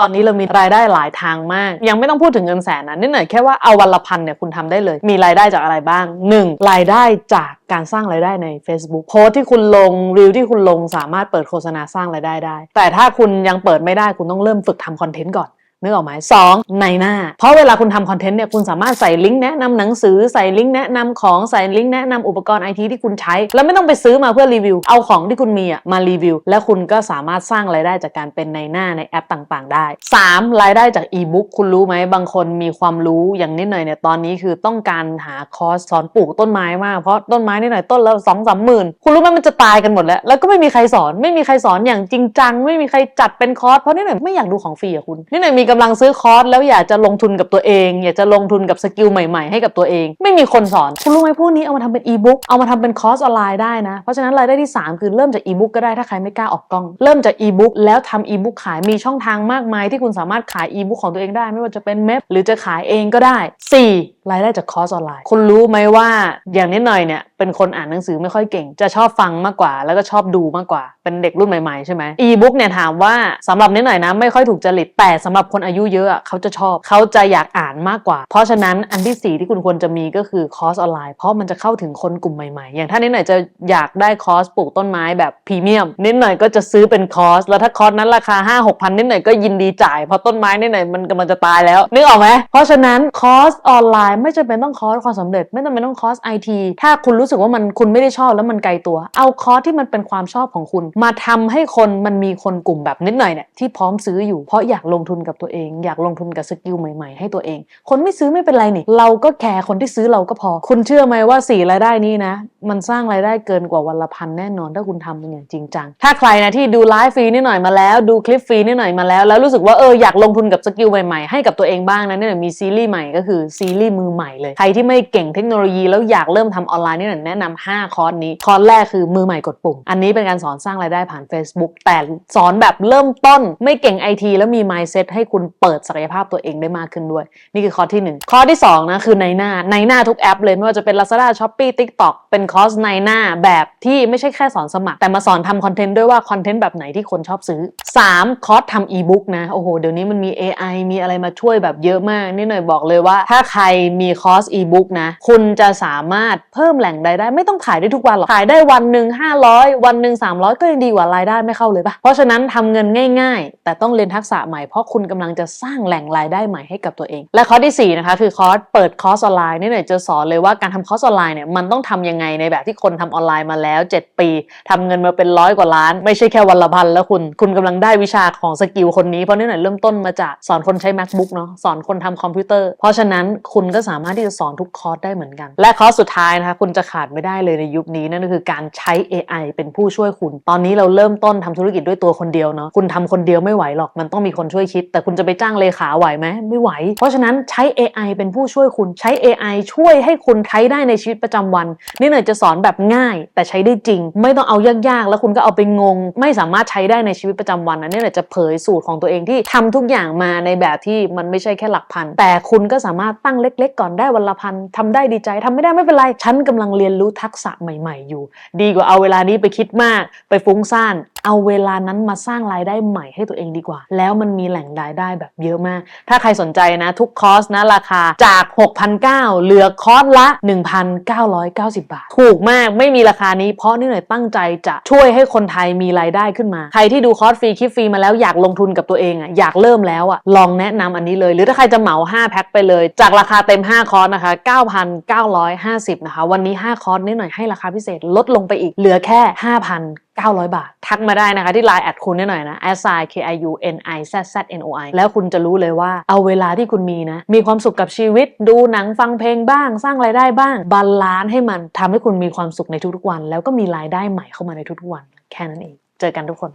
ตอนนี้เรามีรายได้หลายทางมาก ยังไม่ต้องพูดถึงเงินแสนนะนิดหน่อยแค่ว่าเอาวันละพันเนี่ยคุณทำได้เลย มีรายได้จากอะไรบ้าง 1. รายได้จากการสร้างรายได้ใน Facebook โพสที่คุณลงรีวที่คุณลงสามารถเปิดโฆษณาสร้างรายได้ได้ แต่ถ้าคุณยังเปิดไม่ได้คุณต้องเริ่มฝึกทำคอนเทนต์ก่อน นึกออกไหมสองในหน้า เพราะเวลาคุณทำคอนเทนต์เนี่ยคุณสามารถใส่ลิงก์แนะนำหนังสือใส่ลิงก์แนะนำของใส่ลิงก์แนะนำอุปกรณ์ไอทีที่คุณใช้ แล้วไม่ต้องไปซื้อมาเพื่อรีวิว เอาของที่คุณมีอะมารีวิว แล้วคุณก็สามารถสร้างรายได้จากการเป็นในหน้าในแอปต่างๆ ได้ 3. รายได้จากอีบุ๊กคุณรู้ไหมบางคนมีความรู้อย่างนิดหน่อยเนี่ยตอนนี้คือต้องการหาคอร์สสอนปลูกต้นไม้มากเพราะต้นไม้นิดหน่อยต้นละสองสามหมื่นคุณรู้ไหมมันจะตายกันหมดแล้ว แล้วก็ไม่มีใครสอนไม่มีใครสอนอย่างจริงจัง ไม่มีใครจัดเป็นคอร์สเพราะนิดหน่อยไม่อยากดูของฟรีอะคุณนิดหน่อยมีกำลังซื้อคอร์สแล้วอยากจะลงทุนกับตัวเอง อยากจะลงทุนกับสกิลใหม่ ๆ ให้กับตัวเอง ไม่มีคนสอน คุณรู้ไหมพวกนี้เอามาทำเป็นอีบุ๊กเอามาทำเป็นคอร์สออนไลน์ได้นะ เพราะฉะนั้นรายได้ที่ 3 คือเริ่มจากอีบุ๊กก็ได้ถ้าใครไม่กล้าออกกล้อง เริ่มจากอีบุ๊กแล้วทำอีบุ๊กขายมีช่องทางมากมายที่คุณสามารถขายอีบุ๊กของตัวเองได้ ไม่ว่าจะเป็นเมพหรือจะขายเองก็ได้ 4. รายได้จากคอร์สออนไลน์คุณรู้ไหมว่าอย่างนิดหน่อยเนี่ยเป็นคนอ่านหนังสือไม่ค่อยเก่ง จะชอบฟังมากกว่า แล้วก็ชอบดูมากกว่าเป็นเด็กรุ่นใหม่ๆใช่ไหมอีบุ๊กเนี่ยถามว่าสำหรับนิดหน่อยนะไม่ค่อยถูกจริตแต่สำหรับคนอายุเยอะอะเขาจะชอบเขาจะอยากอ่านมากกว่า เพราะฉะนั้นอันที่สี่ที่คุณควรจะมีก็คือคอร์สออนไลน์เพราะมันจะเข้าถึงคนกลุ่มใหม่ๆ อย่างถ้านิดหน่อยจะอยากได้คอร์สปลูกต้นไม้แบบพรีเมียมนิดหน่อยก็จะซื้อเป็นคอร์สแล้วถ้าคอร์สนั้นราคา 5 6 0 0 0 นิดหน่อยก็ยินดีจ่ายเพราะต้นไม้นิดหน่อยมันกำลังจะตายแล้วนึกออกไหมเพราะฉะนั้นคอร์สออนไลน์ไม่จำเป็นต้องคอร์สความสำเร็จ ไม่จำเป็นต้องคอร์สไอทีถ้าคุณรู้สึกว่ามันคุณไม่ได้ชอบแล้วมันไกลตัว เอาคอร์สที่มันเป็นความชอบของคุณ มาทำให้คนมันมีคนกลุ่มแบบนิดหน่อยเนี่ยที่พร้อมซื้ออยู่เพราะอยากลงทุนกับตัวเอง อยากลงทุนกับสกิลใหม่ๆ ให้ตัวเอง คนไม่ซื้อไม่เป็นไรนี่เราก็แคร์คนที่ซื้อเราก็พอ คุณเชื่อไหมว่าสี่รายได้นี้นะ มันสร้างรายได้เกินกว่าวันละพันแน่นอนถ้าคุณทำมันอย่างจริงจัง ถ้าใครนะที่ดูไลฟ์ฟรีนิดหน่อยมาแล้ว ดูคลิปฟรีนิดหน่อยมาแล้ว แล้วรู้สึกว่าเอออยากลงทุนกับสกิลใหม่ๆให้กับตัวเองบ้างนะเนี่ยมีซีรีส์ใหม่ก็คือซีรีส์มือใหม่เลยใครที่ไม่เก่งเทคโนโลยีแล้วอยากเริ่มทำออนไลน์นี่หน่อยแนะนำ5คอร์สนี้คอร์สแรกคือมือใหม่กดปุ่ม อันนี้เป็นการสอนสร้างรายได้ผ่าน Facebook แต่สอนแบบเริ่มต้นไม่เก่งไอทีแล้วมี mindset ให้คุณเปิดศักยภาพตัวเองได้มากขึ้นด้วย นี่คือคอร์สที่หนึ่งคอร์สที่สองนะคือในหน้าในหน้าทุกแอปเลยไม่ว่าจะเป็น Lazada Shopee TikTok เป็นคอร์สในหน้าแบบที่ไม่ใช่แค่สอนสมัคร แต่มาสอนทำคอนเทนต์ด้วยว่าคอนเทนต์แบบไหนที่คนชอบซื้อ 3. คอร์สทำอีบุ๊กนะโอ้โหเดี๋ยวนี้มันมี AI มีอะไรมาช่วยแบบเยอะมากนี่หน่อยบอกเลยว่า ถ้าใครมีคอร์สอีบุ๊กนะคุณจะสามารถเพิ่มแหล่งรายได้ไม่ต้องขายได้ทุกวันหรอกขายได้วันหนึ่ง500 วันหนึ่ง300 ก็ยังดีกว่ารายได้ไม่เข้าเลยปะเพราะฉะนั้นทำเงินง่าย ๆ แต่ต้องเรียนทักษะใหม่เพราะคุณกำลังลังจะสร้างแหล่งรายได้ใหม่ให้กับตัวเอง และคอร์สที่สี่นะคะคือคอร์สเปิดคอร์สออนไลน์นี่หน่อยจะสอนเลยว่าการทำคอร์สออนไลน์เนี่ยมันต้องทำยังไงในแบบที่คนทำออนไลน์มาแล้ว 7 ปีทำเงินมาเป็นร้อยกว่าล้าน ไม่ใช่แค่วันละพันแล้วคุณ คุณกำลังได้วิชาของสกิลคนนี้เพราะนี่หน่อยเริ่มต้นมาจากสอนคนใช้ macbook เนาะสอนคนทำคอมพิวเตอร์ เพราะฉะนั้นคุณก็สามารถที่จะสอนทุกคอร์สได้เหมือนกัน และคอร์สสุดท้ายนะคะคุณจะขาดไม่ได้เลยในยุคนี้นั่นก็คือการใช้ AI เป็นผู้ช่วยคุณ ตอนนี้เราเริ่มต้นทำธุรกิจด้วยตัวคนเดียวเนาะคุณทำคนเดียวไม่ไหวหรอกมันต้องมีคนช่วยคิดแต่คุณจะไปจ้างเลขาไหวไหมไม่ไหว เพราะฉะนั้นใช้ AI เป็นผู้ช่วยคุณใช้ AI ช่วยให้คุณใช้ได้ในชีวิตประจำวัน นี่หน่อยจะสอนแบบง่าย แต่ใช้ได้จริง ไม่ต้องเอายากๆ แล้วคุณก็เอาไปงง ไม่สามารถใช้ได้ในชีวิตประจำวันนะนี่หน่อยจะเผยสูตรของตัวเองที่ทำทุกอย่างมาในแบบที่มันไม่ใช่แค่หลักพัน แต่คุณก็สามารถตั้งเล็ก ๆ ก่อนได้วันละพันทำได้ดีใจทำไม่ได้ไม่เป็นไรฉันกำลังเรียนรู้ทักษะใหม่ ๆ อยู่ ดีกว่าเอาเวลานี้ไปคิดมาก ไปฟุ้งซ่าน เอาเวลานั้นมาสร้างรายได้ใหม่ให้ตัวเองดีกว่า แล้วมันมีแหล่งรายได้แบบเยอะมาก ถ้าใครสนใจนะ ทุกคอร์สนะราคาจาก 6,900เหลือคอร์สละ 1,990 บาท ถูกมากไม่มีราคานี้เพราะนี่หน่อยตั้งใจจะช่วยให้คนไทยมีรายได้ขึ้นมา ใครที่ดูคอร์สฟรีคลิปฟรีมาแล้วอยากลงทุนกับตัวเองอะอยากเริ่มแล้วอะลองแนะนำอันนี้เลย หรือถ้าใครจะเหมา5แพ็คไปเลย จากราคาเต็ม 5 คอร์สนะคะ 9,950 นะคะ วันนี้ 5 คอร์สนี่หน่อยให้ราคาพิเศษลดลงไปอีกเหลือแค่ 900 บาท ทักมาได้นะคะ ที่ไลน์แอดคุณนิดหน่อยนะ s i k i u n i z z n o i แล้วคุณจะรู้เลยว่าเอาเวลาที่คุณมีนะ มีความสุขกับชีวิต ดูหนังฟังเพลงบ้าง สร้างรายได้บ้าง บาลานซ์ให้มันทำให้คุณมีความสุขในทุกๆวัน แล้วก็มีรายได้ใหม่เข้ามาในทุกๆวัน แค่นั้นเอง เจอกันทุกคน